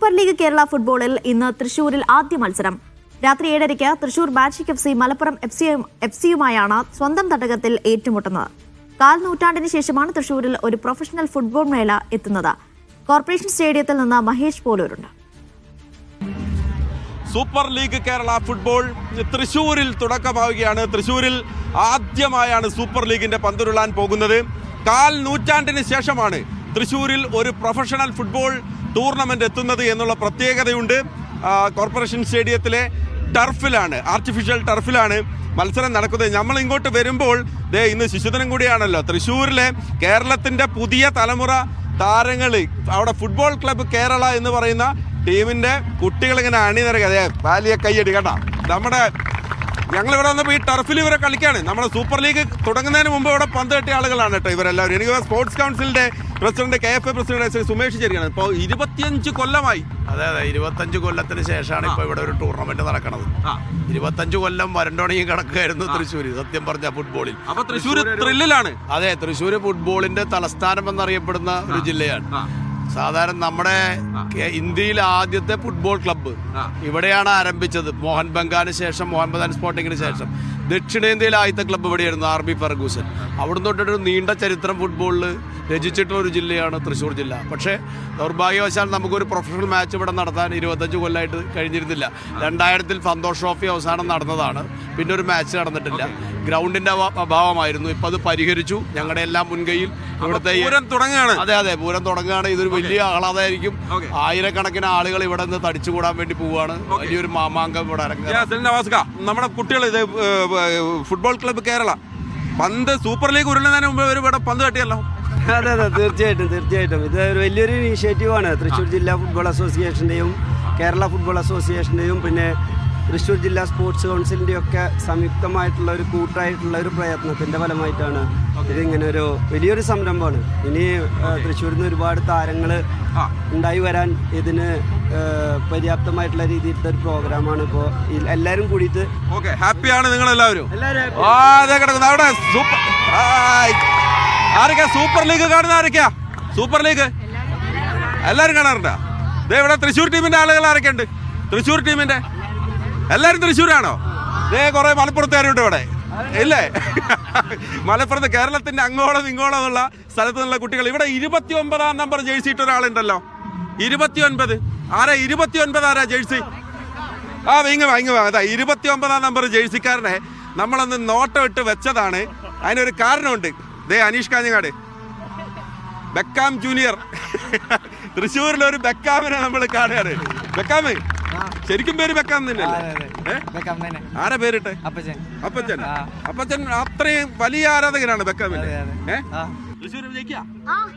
Super league Kerala ഫുട്ബോളിൽ ഇന്ന് തൃശൂരിൽ ആദ്യ മത്സരം. രാത്രി ഏഴരയ്ക്ക് Thrissur magic F C Malappuram F C F സിയുമായാണ് സ്വന്തം തടകത്തിൽ ഏറ്റുമുട്ടുന്നത്. കാൽ നൂറ്റാണ്ടിന് ശേഷമാണ് തൃശൂരിൽ ഒരു പ്രൊഫഷണൽ ഫുട്ബോൾ മേള എത്തുന്നത്. കോർപ്പറേഷൻ സ്റ്റേഡിയത്തിൽ നിന്ന് മഹേഷ് പോലൂരുണ്ട്. സൂപ്പർ ലീഗ് കേരള ഫുട്ബോൾ തൃശൂരിൽ തുടക്കമാവുകയാണ്. തൃശൂരിൽ ആദ്യമായാണ് സൂപ്പർ ലീഗിന്റെ പന്തുരുളാൻ പോകുന്നത്. കാൽ നൂറ്റാണ്ടിന് ശേഷമാണ് തൃശൂരിൽ ഒരു പ്രൊഫഷണൽ ഫുട്ബോൾ ടൂർണമെന്റ് എത്തുന്നത് എന്നുള്ള പ്രത്യേകതയുണ്ട്. കോർപ്പറേഷൻ സ്റ്റേഡിയത്തിലെ ടർഫിലാണ് ആർട്ടിഫിഷ്യൽ ടർഫിലാണ് മത്സരം നടക്കുന്നത്. നമ്മൾ ഇങ്ങോട്ട് വരുമ്പോൾ ദേ ഇന്ന് ശിശുദിനം കൂടിയാണല്ലോ. തൃശ്ശൂരിലെ കേരളത്തിന്റെ പുതിയ തലമുറ താരങ്ങൾ അവിടെ ഫുട്ബോൾ ക്ലബ്ബ് കേരള എന്ന് പറയുന്ന ടീമിന്റെ കുട്ടികൾ ഇങ്ങനെ അണിനിരക്കുക അതെ വലിയ കൈയടി കേട്ടോ നമ്മുടെ ഞങ്ങൾ ഇവിടെ വന്നപ്പോൾ ഈ ടർഫിൽ ഇവരെ കളിക്കാണ്. നമ്മുടെ സൂപ്പർ ലീഗ് തുടങ്ങുന്നതിന് മുമ്പ് ഇവിടെ പന്ത് കെട്ടിയ ആളുകളാണ് കേട്ടോ ഇവരെല്ലാവരും. എനിക്ക് സ്പോർട്സ് കൗൺസിലിന്റെ president K F A president Shri Sumesh ചേരിയാണ് ഇപ്പോൾ ഇരുപത്തിയഞ്ച് കൊല്ലമായി. അതെ അതെ. ഇരുപത്തഞ്ച് കൊല്ലത്തിന് ശേഷമാണ് ഇപ്പോൾ ഇവിടെ ഒരു ടൂർണമെന്റ് നടക്കുന്നത്. ഇരുപത്തഞ്ച് കൊല്ലം വരണ്ടോണി കിടക്കുകയായിരുന്നു തൃശ്ശൂർ സത്യം പറഞ്ഞ ഫുട്ബോളിൽ അപ്പൊ തൃശ്ശൂർ ത്രില്ലിലാണ് അതെ തൃശ്ശൂർ ഫുട്ബോളിന്റെ തലസ്ഥാനം എന്നറിയപ്പെടുന്ന ഒരു ജില്ലയാണ്. സാധാരണ നമ്മുടെ ഇന്ത്യയിൽ ഇന്ത്യയിലെ ആദ്യത്തെ ഫുട്ബോൾ ക്ലബ്ബ് ഇവിടെയാണ് ആരംഭിച്ചത്. മോഹൻ ബംഗാന് ശേഷം മോഹൻ ബഗാൻ സ്പോർട്ടിങ്ങിന് ശേഷം ദക്ഷിണേന്ത്യയിലെ ആദ്യത്തെ ക്ലബ്ബ് ഇവിടെയായിരുന്നു ആർ ബി ഫർഗൂസൻ അവിടുന്ന് തൊട്ടൊരു നീണ്ട ചരിത്രം ഫുട്ബോളിൽ രചിച്ചിട്ടുള്ള ഒരു ജില്ലയാണ് തൃശ്ശൂർ ജില്ല. പക്ഷേ ദൗർഭാഗ്യവശാൽ നമുക്കൊരു പ്രൊഫഷണൽ മാച്ച് ഇവിടെ നടത്താൻ ഇരുപത്തഞ്ച് കൊല്ലമായിട്ട് കഴിഞ്ഞിരുന്നില്ല. രണ്ടായിരത്തിൽ സന്തോഷ് ട്രോഫി അവസാനം നടന്നതാണ്. പിന്നെ ഒരു മാച്ച് നടന്നിട്ടില്ല. ഗ്രൗണ്ടിന്റെ അഭാ- അഭാവമായിരുന്നു. ഇപ്പം അത് പരിഹരിച്ചു. ഞങ്ങളുടെ എല്ലാം മുൻകൈയിൽ ഇവിടുത്തെ തുടങ്ങുകയാണ്. അതെ അതെ പൂരം തുടങ്ങുകയാണ്. ഇതൊരു വലിയ ആഹ്ലാദമായിരിക്കും. ആയിരക്കണക്കിന് ആളുകൾ ഇവിടെ നിന്ന് തടിച്ചുകൂടാൻ വേണ്ടി പോവുകയാണ്. വലിയൊരു മാമാങ്കം ഇവിടെ ഇറങ്ങുക നമ്മുടെ കുട്ടികൾ ഇത് ഫുട്ബോൾ ക്ലബ്ബ് കേരള. പന്ത് സൂപ്പർ ലീഗ് ഉരുളുന്നതിന് മുമ്പ് ഒരു ഇവിടെ പന്ത് കട്ടിയല്ലോ അതെ അതെ തീർച്ചയായിട്ടും തീർച്ചയായിട്ടും. ഇത് ഒരു വലിയൊരു ഇനീഷ്യേറ്റീവാണ് തൃശ്ശൂർ ജില്ലാ ഫുട്ബോൾ അസോസിയേഷന്റെയും കേരള ഫുട്ബോൾ അസോസിയേഷന്റെയും പിന്നെ തൃശ്ശൂർ ജില്ലാ സ്പോർട്സ് കൗൺസിലിന്റെ ഒക്കെ സംയുക്തമായിട്ടുള്ള ഒരു കൂട്ടായിട്ടുള്ള ഒരു പ്രയത്നത്തിന്റെ ഫലമായിട്ടാണ് ഇതിങ്ങനെ ഒരു വലിയൊരു സംരംഭമാണ്. ഇനി തൃശ്ശൂരിൽ നിന്ന് ഒരുപാട് താരങ്ങൾ. ഉണ്ടായി വരാൻ ഇതിന് പര്യാപ്തമായിട്ടുള്ള രീതിയിലത്തെ ഒരു പ്രോഗ്രാമാണ് ഇപ്പോൾ എല്ലാവരും കൂടിയിട്ട്. ഓക്കെ ഹാപ്പിയാണ് നിങ്ങൾ എല്ലാവരും അവിടെ സൂപ്പർ. ആരൊക്കെയാ? സൂപ്പർ ലീഗ് കാണുന്ന ആരൊക്കെയാ? Super league? എല്ലാവരും കാണാറുണ്ടോ? ഇവിടെ തൃശ്ശൂർ ടീമിന്റെ ആളുകൾ ആരൊക്കെയുണ്ട്? തൃശ്ശൂർ ടീമിന്റെ എല്ലാരും തൃശ്ശൂരാണോ? ഏ കുറെ മലപ്പുറത്തുകാരുണ്ട് ഇവിടെ. ഇല്ലേ? മലപ്പുറത്ത് കേരളത്തിന്റെ അങ്ങോളം ഇങ്ങോളം എന്നുള്ള സ്ഥലത്ത് നിന്നുള്ള കുട്ടികൾ. ഇവിടെ ഇരുപത്തി ഒമ്പതാം നമ്പർ ജേഴ്സി ഇട്ട ഒരാളുണ്ടല്ലോ. ഇരുപത്തി ഒൻപത് ആരാ ഇരുപത്തി ഒൻപത് ആരാ ജേഴ്സി ആ ഇങ്ങ് വാ ഇങ്ങ് അതാ ഇരുപത്തി ഒമ്പതാം നമ്പർ ജേഴ്സിക്കാരനെ നമ്മളൊന്ന് നോട്ടം ഇട്ട് വെച്ചതാണ്. അതിനൊരു കാരണമുണ്ട്. ദേ അനീഷ് കാഞ്ഞങ്ങാട്. Beckham junior. തൃശ്ശൂരിലൊരു ബെക്കാമിനെ നമ്മൾ കാണുകയാണ്. ബെക്കാമ് ശരിക്കും പേര് ബെക്കാം തന്നെയല്ലേ? ആരാ പേരിട്ടെ? അപ്പച്ചൻ. അപ്പച്ചൻ. അപ്പച്ചൻ അത്രയും വലിയ ആരാധകനാണ് ബെക്കാമിന്റെ. തൃശ്ശൂർ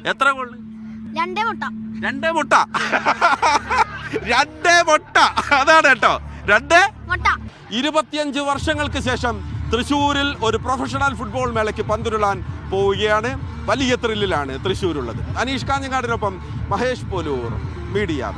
എത്ര ഗോളിന്? രണ്ടേ മുട്ട. രണ്ടേ മുട്ട. രണ്ടേ മുട്ട. അതാണ് കേട്ടോ. രണ്ടേ? മുട്ട. ഇരുപത്തിയഞ്ച് വർഷങ്ങൾക്ക് ശേഷം തൃശ്ശൂരിൽ ഒരു പ്രൊഫഷണൽ ഫുട്ബോൾ മേളയ്ക്ക് പന്തുരുളാൻ പോവുകയാണ്. വലിയ ത്രില്ലിലാണ് തൃശ്ശൂരുള്ളത്. അനീഷ് കാഞ്ഞങ്ങാടിനൊപ്പം മഹേഷ് പോലൂർ മീഡിയ.